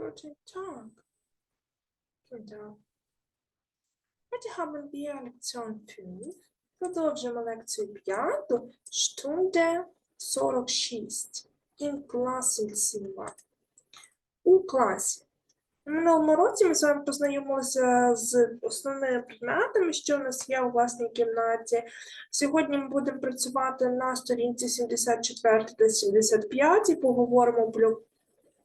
Guten Tag. Guten Heute haben wir Lektion 5. Продовжимо лекцію 5. Stunde 46. In Klassenzimmer. У класі. У минулому році ми з вами познайомилися з основними предметами, що у нас є у власній кімнаті. Сьогодні ми будемо працювати на сторінці 74 та 75 і поговоримо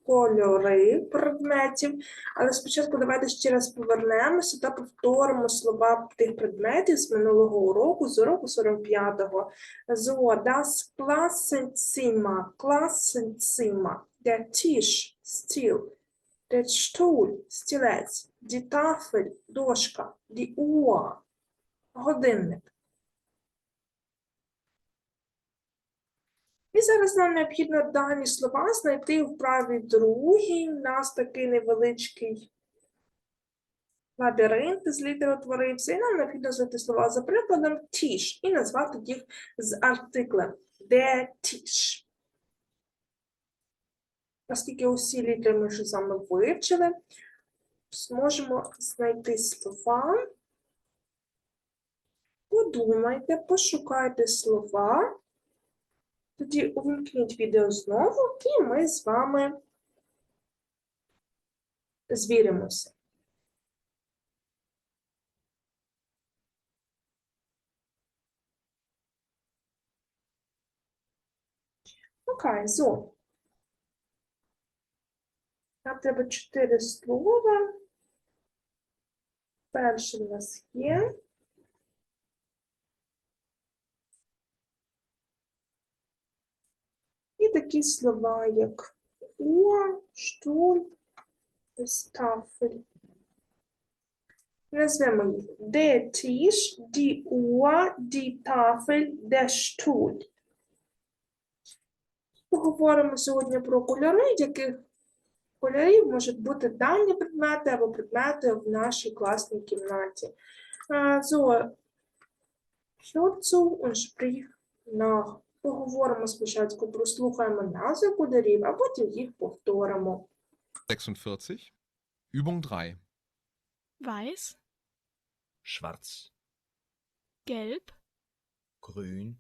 кольори предметів. Але спочатку давайте ще раз повернемося та повторимо слова тих предметів з минулого уроку, з уроку 45-го. So, das Klassenzimmer, Klassenzimmer, der Tisch, стіл, der Stuhl, стілець, die Tafel, дошка, die Uhr, годинник. Зараз нам необхідно дані слова знайти в правій другій. У нас такий невеличкий лабіринт з літер утворився. І нам необхідно знайти слова за прикладом тіш і назвати їх з артиклем де тіш. Оскільки усі літери ми вже з вами вивчили, зможемо знайти слова. Подумайте, пошукайте слова. Тоді увімкніть відео знову, і ми з вами звіримося. Окей, so. Нам треба чотири слова. Перше у нас є. І такі слова, як Уа, штуль, стафель. Назвемо їх де тіш, ді уа, ді тафель, де штуль. Поговоримо сьогодні про кольори, яких кольорів можуть бути дані предмети або предмети в нашій класній кімнаті. So, hierzu und sprich. Поговоримо спочатку, прослухаємо назви кольорів, а потім їх повторимо. 46. Übung 3. Weiß, Schwarz, Gelb, Grün,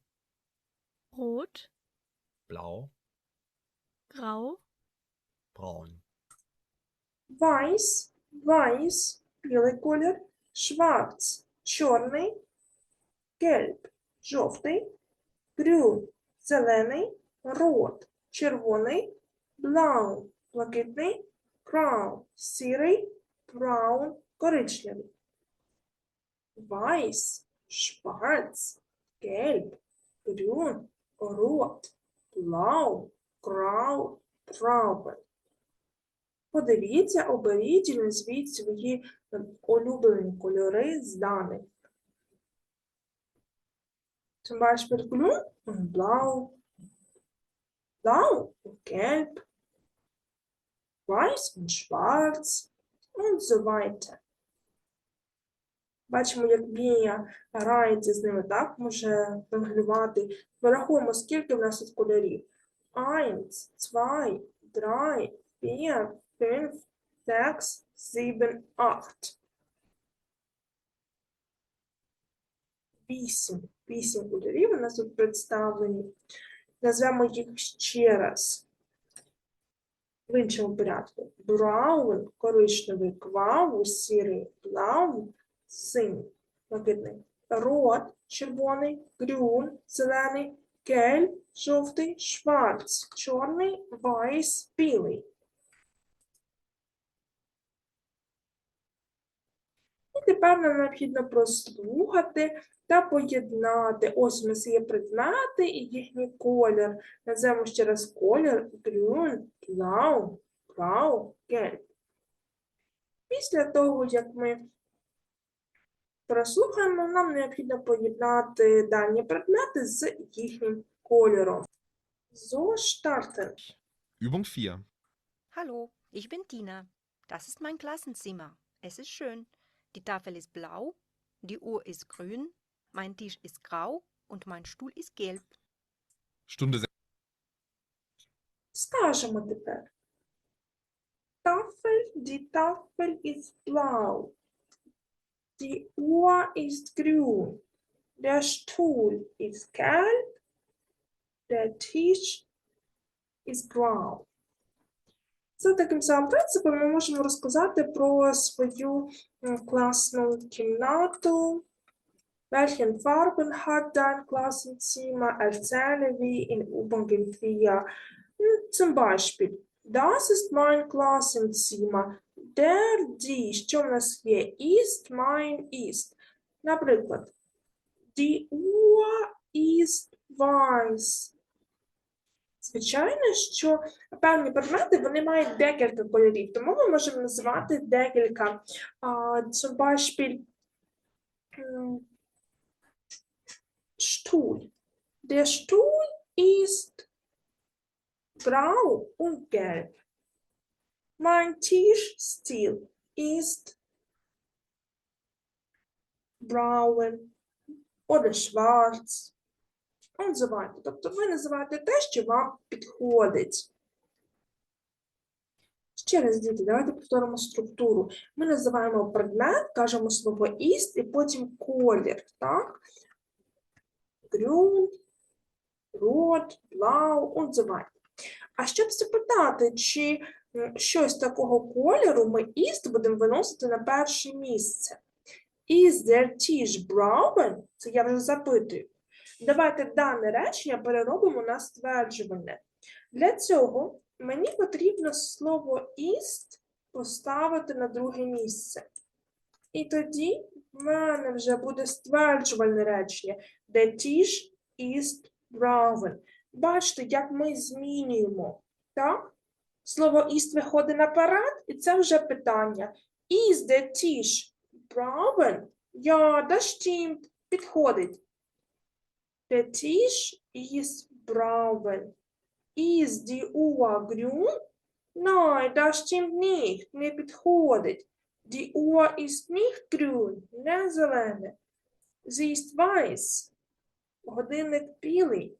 Rot, Blau, Grau, Braun. Weiß, weiß, білий колір, schwarz, чорний, gelb, жовтий, grün, зелений, rot, червоний, blau, блакитний, grau, сірий, brown, коричневий. Weiß, schwarz, gelb, grün, rot, blau, grau, braun. Подивіться, оберіть і назвіть свої е, улюблені кольори з даних. Zum Beispiel grün und blau, blau und gelb, weiß und schwarz und so weiter. Бачимо, як Бія грається з ними, так? Може жонглювати. Порахуємо, скільки в нас тут кольорів. Eins, zwei, drei, vier, fünf, sechs, sieben, acht. Вісім. Вісім кольорів у нас тут представлені. Назвемо їх ще раз. В іншому порядку. Браун, коричневий, кваву, сірий, блау, синій, блакитний. Рот, червоний, грюн, зелений, кель, жовтий, шварц, чорний, вайс, білий. Тепер нам необхідно прослухати та поєднати. Ось у нас є предмети і їхній колір. Назвемо ще раз колір grün, blau, grau, gelb. Після того, як ми прослухаємо, нам необхідно поєднати дані предмети з їхнім кольором. So starten. Übung 4. Hallo, ich bin Tina. Das ist mein Klassenzimmer. Es ist schön. Die Tafel ist blau, die Uhr ist grün, mein Tisch ist grau und mein Stuhl ist gelb. Stunde Скажемо тепер. Та Tafel, die Tafel ist blau. Die Uhr ist grün. Der Stuhl ist gelb. Der Tisch ist grau. За таким самим принципом ми можемо розказати про свою класну кімнату. Welchen Farben hat dein Klassenzimmer? Erzähle wie in Übungen 4. Hm, Zum Beispiel, das ist mein Klassenzimmer. Der, die, що в нас є? Ist, mein, ist. Наприклад, die Uhr ist weiß. Звичайно, що певні предмети вони мають декілька кольорів, тому ми можемо називати декілька. М, Stuhl. Der Stuhl ist grau und gelb. Mein Tischstil ist braun oder weiter. Тобто ви називаєте те, що вам підходить. Ще раз, діти, давайте повторимо структуру. Ми називаємо предмет, кажемо слово іст і потім колір, так? Grün, rot, blau und so weiter. А щоб запитати, чи щось такого кольору ми іст будемо виносити на перше місце. Is der Tisch braun? Це я вже запитую. Давайте дане речення переробимо на стверджувальне. Для цього мені потрібно слово іст поставити на друге місце. І тоді в мене вже буде стверджувальне речення. The Tisch ist braun. Бачите, як ми змінюємо. Так? Слово іст виходить наперед, і це вже питання. Is the Tisch braun? Ja, das. Підходить. Der Tisch ist braun. Ist die Uhr grün? Nein, das stimmt nicht. Не підходить. Die Uhr ist nicht grün. Не зелене. Sie ist weiß. Годинник білий.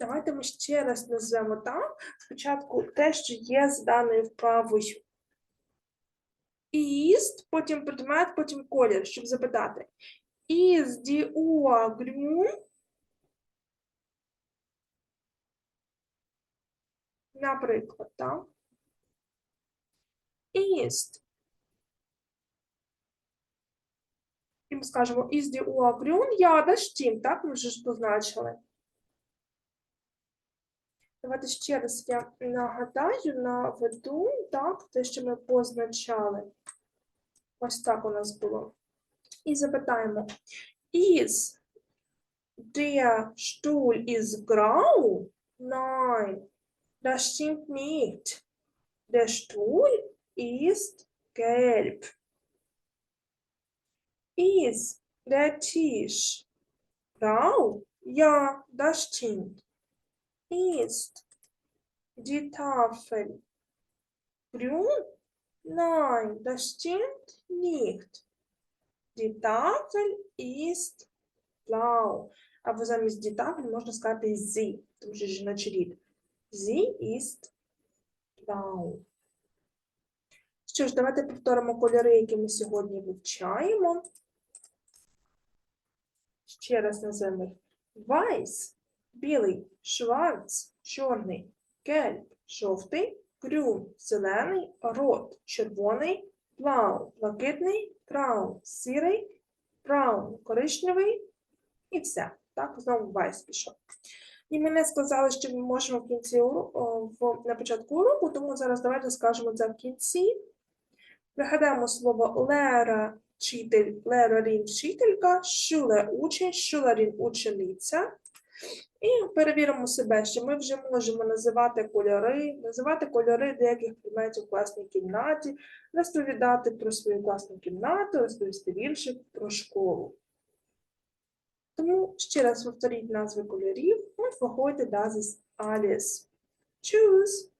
Давайте ми ще раз назвемо так. Спочатку те, що є з даною вправою. Ist, потім предмет, потім колір, щоб запитати. Is die Наприклад, так? Ist. І ми скажемо, die Uhr grün? Ja, das так? Ми вже ж позначили. Давайте ще раз я нагадаю, наведу, так, те, що ми позначали. Ось так у нас було. І запитаємо, is der Stuhl ist grau? Nein, das stimmt nicht. Der Stuhl ist gelb. Ist der Tisch grau? Ja, das stimmt. Ist die Tafel grün? Nein, das stimmt nicht. Tafel ist blau. Або замість Tafel можна сказати sie, тому що жіночий рід. Sie ist blau. Що ж, давайте повторимо кольори, які ми сьогодні вивчаємо. Ще раз назвемо їх. Weiß, білий, schwarz, чорний, gelb, жовтий, grün, зелений, rot, червоний, blau, блакитний, braun, сірий, brown, коричневий і все. Так, знову weiß пішов. І мене сказали, що ми можемо в кінці в, на початку уроку, тому зараз давайте скажемо це в кінці. Пригадаємо слово лера, вчитель, лерарін, вчителька, шуле, учень, шуларін, учениця. І перевіримо себе, що ми вже можемо називати кольори, називати кольори деяких предметів в класній кімнаті, розповідати про свою класну кімнату, розповісти більше про школу. Тому ще раз повторіть назви кольорів heute das ist alles. Tschüss!